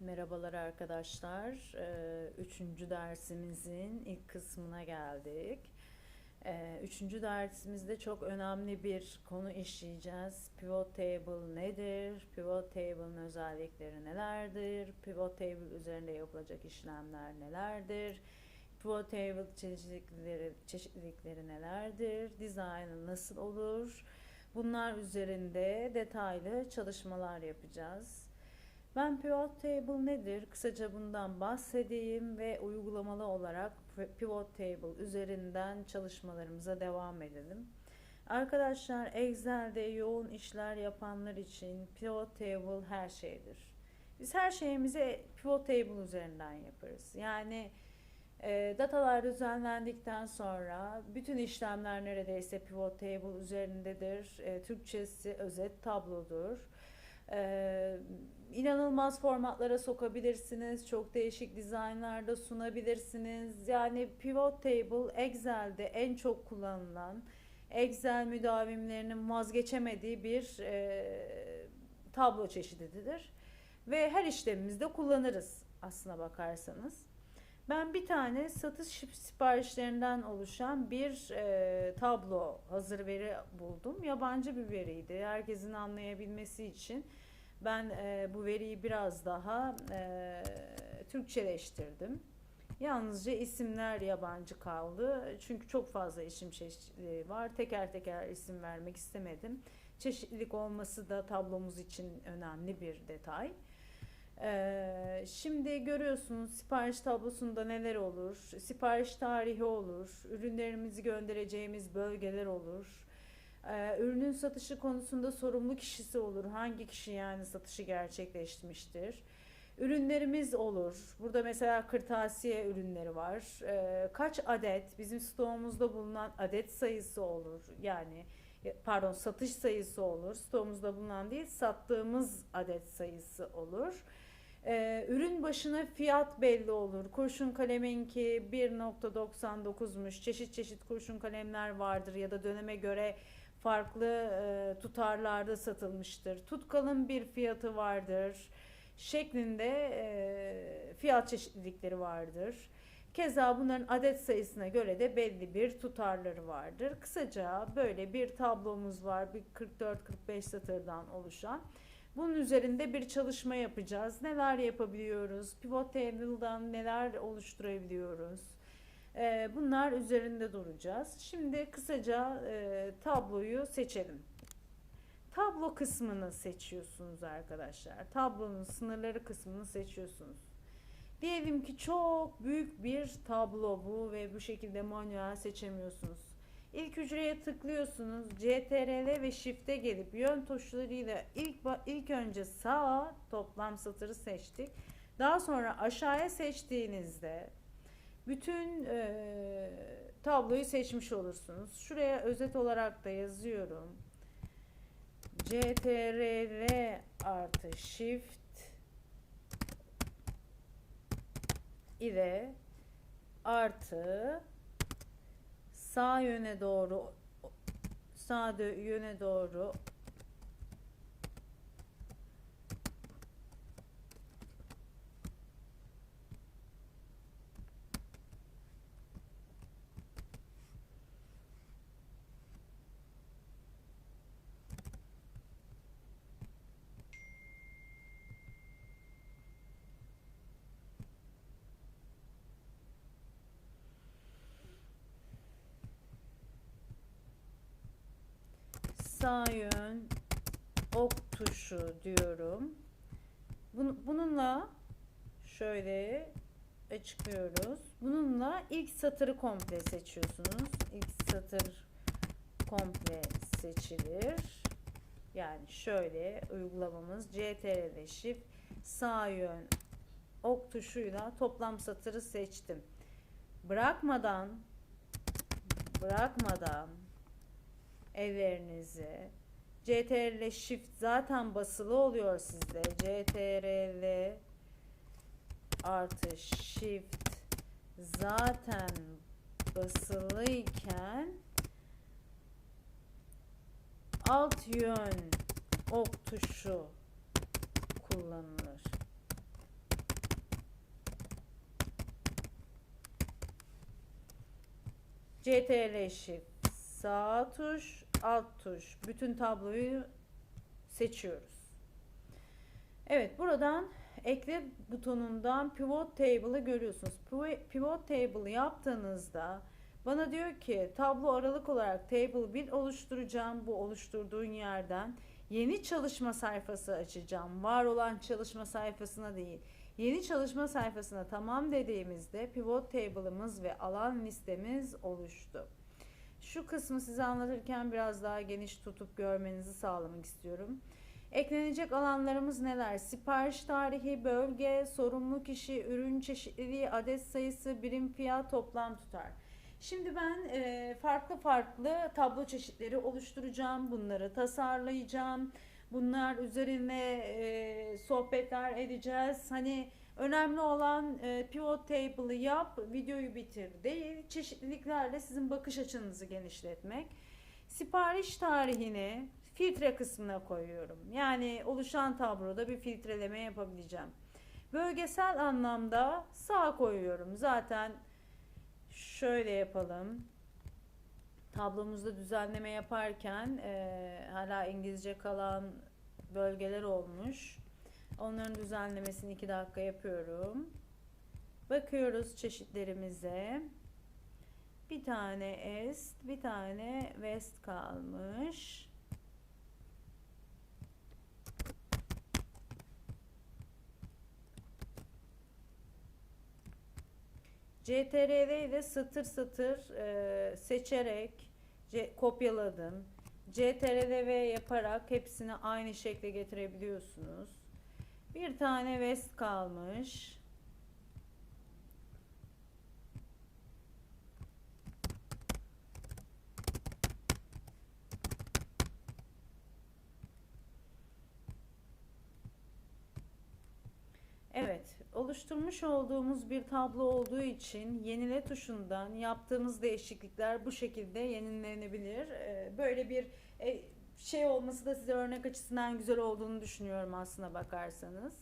Merhabalar arkadaşlar. Ee, Üçüncü dersimizin ilk kısmına geldik. Ee, Üçüncü dersimizde çok önemli bir konu işleyeceğiz. Pivot table nedir? Pivot table'ın özellikleri nelerdir? Pivot table üzerinde yapılacak işlemler nelerdir? Pivot table çeşitlilikleri, çeşitlilikleri nelerdir? Dizaynı nasıl olur? Bunlar üzerinde detaylı çalışmalar yapacağız. Pivot Table nedir? Kısaca bundan bahsedeyim ve uygulamalı olarak Pivot Table üzerinden çalışmalarımıza devam edelim. Arkadaşlar Excel'de yoğun işler yapanlar için Pivot Table her şeydir. Biz her şeyimizi Pivot Table üzerinden yaparız. Yani e, datalar düzenlendikten sonra bütün işlemler neredeyse Pivot Table üzerindedir. E, Türkçesi özet tablodur. Ee, inanılmaz formatlara sokabilirsiniz. Çok değişik dizaynlarda sunabilirsiniz. Yani pivot table Excel'de en çok kullanılan Excel müdavimlerinin vazgeçemediği bir e, tablo çeşididir. Ve her işlemimizde kullanırız aslına bakarsanız. Ben bir tane satış siparişlerinden oluşan bir e, tablo hazır veri buldum. Yabancı bir veriydi. Herkesin anlayabilmesi için ben e, bu veriyi biraz daha e, Türkçeleştirdim. Yalnızca isimler yabancı kaldı. Çünkü çok fazla isim çeşitli var. Teker teker isim vermek istemedim. Çeşitlilik olması da tablomuz için önemli bir detay. Ee, şimdi görüyorsunuz sipariş tablosunda neler olur? Sipariş tarihi olur, ürünlerimizi göndereceğimiz bölgeler olur. Ee, ürünün satışı konusunda sorumlu kişisi olur. Hangi kişi yani satışı gerçekleştirmiştir? Ürünlerimiz olur. Burada mesela kırtasiye ürünleri var. Ee, kaç adet bizim stoğumuzda bulunan adet sayısı olur. Yani pardon satış sayısı olur. Stoğumuzda bulunan değil sattığımız adet sayısı olur. Ee, ürün başına fiyat belli olur. Kurşun kaleminki 1.99'muş. Çeşit çeşit kurşun kalemler vardır ya da döneme göre farklı e, tutarlarda satılmıştır. Tutkalın bir fiyatı vardır şeklinde e, fiyat çeşitlilikleri vardır. Keza bunların adet sayısına göre de belli bir tutarları vardır. Kısaca böyle bir tablomuz var. Bir 44-45 satırdan oluşan. Bunun üzerinde bir çalışma yapacağız. Neler yapabiliyoruz? Pivot table'dan neler oluşturabiliyoruz? Ee, bunlar üzerinde duracağız. Şimdi kısaca e, tabloyu seçelim. Tablo kısmını seçiyorsunuz arkadaşlar. Tablonun sınırları kısmını seçiyorsunuz. Diyelim ki çok büyük bir tablo bu ve bu şekilde manuel seçemiyorsunuz. İlk hücreye tıklıyorsunuz. CTRL ve Shift'e gelip yön tuşlarıyla ilk ilk önce sağ toplam satırı seçtik. Daha sonra aşağıya seçtiğinizde bütün e, tabloyu seçmiş olursunuz. Şuraya özet olarak da yazıyorum. CTRL artı Shift ile artı sağ yöne doğru sağ yöne doğru sağ yön ok tuşu diyorum. Bununla şöyle açıklıyoruz. Bununla ilk satırı komple seçiyorsunuz. İlk satır komple seçilir. Yani şöyle uygulamamız CTRL Shift sağ yön ok tuşuyla toplam satırı seçtim. Bırakmadan bırakmadan evlerinizi. CTRL Shift zaten basılı oluyor sizde. CTRL artı Shift zaten basılıyken alt yön ok tuşu kullanılır. CTRL Shift sağ tuş, alt tuş. Bütün tabloyu seçiyoruz. Evet buradan ekle butonundan pivot table'ı görüyorsunuz. Pivot table'ı yaptığınızda bana diyor ki tablo aralık olarak table 1 oluşturacağım. Bu oluşturduğun yerden yeni çalışma sayfası açacağım. Var olan çalışma sayfasına değil. Yeni çalışma sayfasına tamam dediğimizde pivot table'ımız ve alan listemiz oluştu. Şu kısmı size anlatırken biraz daha geniş tutup görmenizi sağlamak istiyorum. Eklenecek alanlarımız neler? Sipariş tarihi, bölge, sorumlu kişi, ürün çeşitliliği, adet sayısı, birim fiyat, toplam tutar. Şimdi ben e, farklı farklı tablo çeşitleri oluşturacağım. Bunları tasarlayacağım. Bunlar üzerine e, sohbetler edeceğiz. Hani önemli olan e, pivot table'ı yap, videoyu bitir değil. Çeşitliliklerle sizin bakış açınızı genişletmek. Sipariş tarihini filtre kısmına koyuyorum. Yani oluşan tabloda bir filtreleme yapabileceğim. Bölgesel anlamda sağ koyuyorum. Zaten şöyle yapalım. Tablomuzda düzenleme yaparken e, hala İngilizce kalan bölgeler olmuş. Onların düzenlemesini 2 dakika yapıyorum. Bakıyoruz çeşitlerimize. Bir tane est, bir tane west kalmış. CTRL ile satır satır e, seçerek kopyaladım. CTRL V yaparak hepsini aynı şekle getirebiliyorsunuz. Bir tane West kalmış. Evet, oluşturmuş olduğumuz bir tablo olduğu için yenile tuşundan yaptığımız değişiklikler bu şekilde yenilenebilir. Ee, böyle bir e, şey olması da size örnek açısından güzel olduğunu düşünüyorum aslına bakarsanız.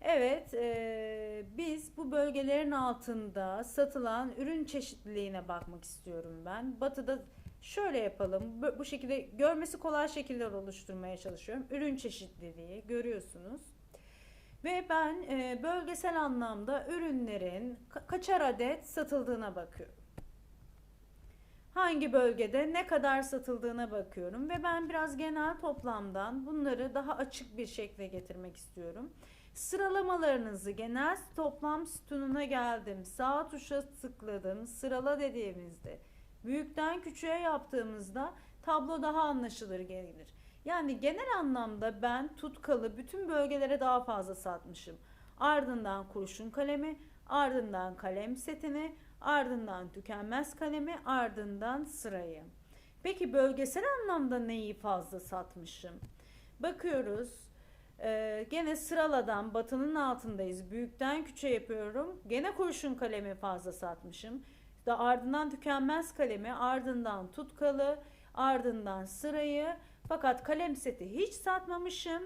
Evet, e, biz bu bölgelerin altında satılan ürün çeşitliliğine bakmak istiyorum ben. Batıda şöyle yapalım, bu şekilde görmesi kolay şekiller oluşturmaya çalışıyorum. Ürün çeşitliliği görüyorsunuz. Ve ben e, bölgesel anlamda ürünlerin ka- kaçar adet satıldığına bakıyorum. Hangi bölgede ne kadar satıldığına bakıyorum ve ben biraz genel toplamdan bunları daha açık bir şekle getirmek istiyorum. Sıralamalarınızı genel toplam sütununa geldim. Sağ tuşa tıkladım. Sırala dediğimizde büyükten küçüğe yaptığımızda tablo daha anlaşılır gelir. Yani genel anlamda ben tutkalı bütün bölgelere daha fazla satmışım. Ardından kurşun kalemi, ardından kalem setini, ardından tükenmez kalemi, ardından sırayı. Peki bölgesel anlamda neyi fazla satmışım? Bakıyoruz. Ee, gene sıraladan batının altındayız. Büyükten küçüğe yapıyorum. Gene kurşun kalemi fazla satmışım. Da ardından tükenmez kalemi, ardından tutkalı, ardından sırayı, fakat kalem seti hiç satmamışım.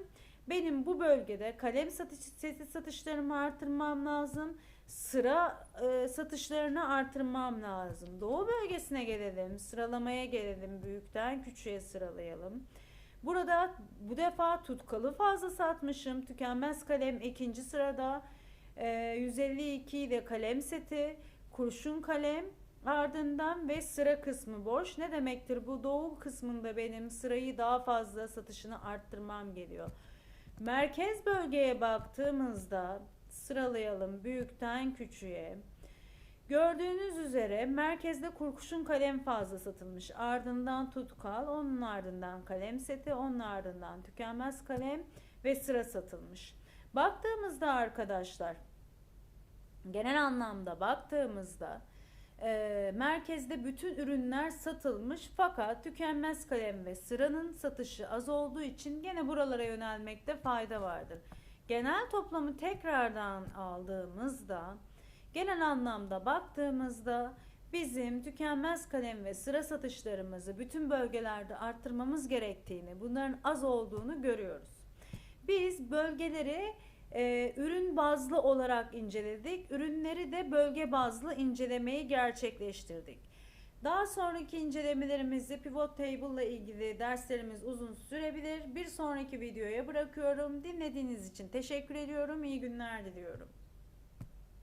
Benim bu bölgede kalem satış, seti satışlarımı artırmam lazım. Sıra e, satışlarını artırmam lazım. Doğu bölgesine gelelim. Sıralamaya gelelim. Büyükten küçüğe sıralayalım. Burada bu defa tutkalı fazla satmışım. Tükenmez kalem ikinci sırada. E, 152 ile kalem seti. Kurşun kalem Ardından ve sıra kısmı boş. Ne demektir bu? Doğu kısmında benim sırayı daha fazla satışını arttırmam geliyor. Merkez bölgeye baktığımızda sıralayalım büyükten küçüğe. Gördüğünüz üzere merkezde kurkuşun kalem fazla satılmış. Ardından tutkal, onun ardından kalem seti, onun ardından tükenmez kalem ve sıra satılmış. Baktığımızda arkadaşlar genel anlamda baktığımızda e, merkezde bütün ürünler satılmış fakat tükenmez kalem ve sıranın satışı az olduğu için gene buralara yönelmekte fayda vardır. Genel toplamı tekrardan aldığımızda genel anlamda baktığımızda bizim tükenmez kalem ve sıra satışlarımızı bütün bölgelerde arttırmamız gerektiğini, bunların az olduğunu görüyoruz. Biz bölgeleri e, ürün bazlı olarak inceledik. Ürünleri de bölge bazlı incelemeyi gerçekleştirdik. Daha sonraki incelemelerimizi pivot table ile ilgili derslerimiz uzun sürebilir. Bir sonraki videoya bırakıyorum. Dinlediğiniz için teşekkür ediyorum. İyi günler diliyorum.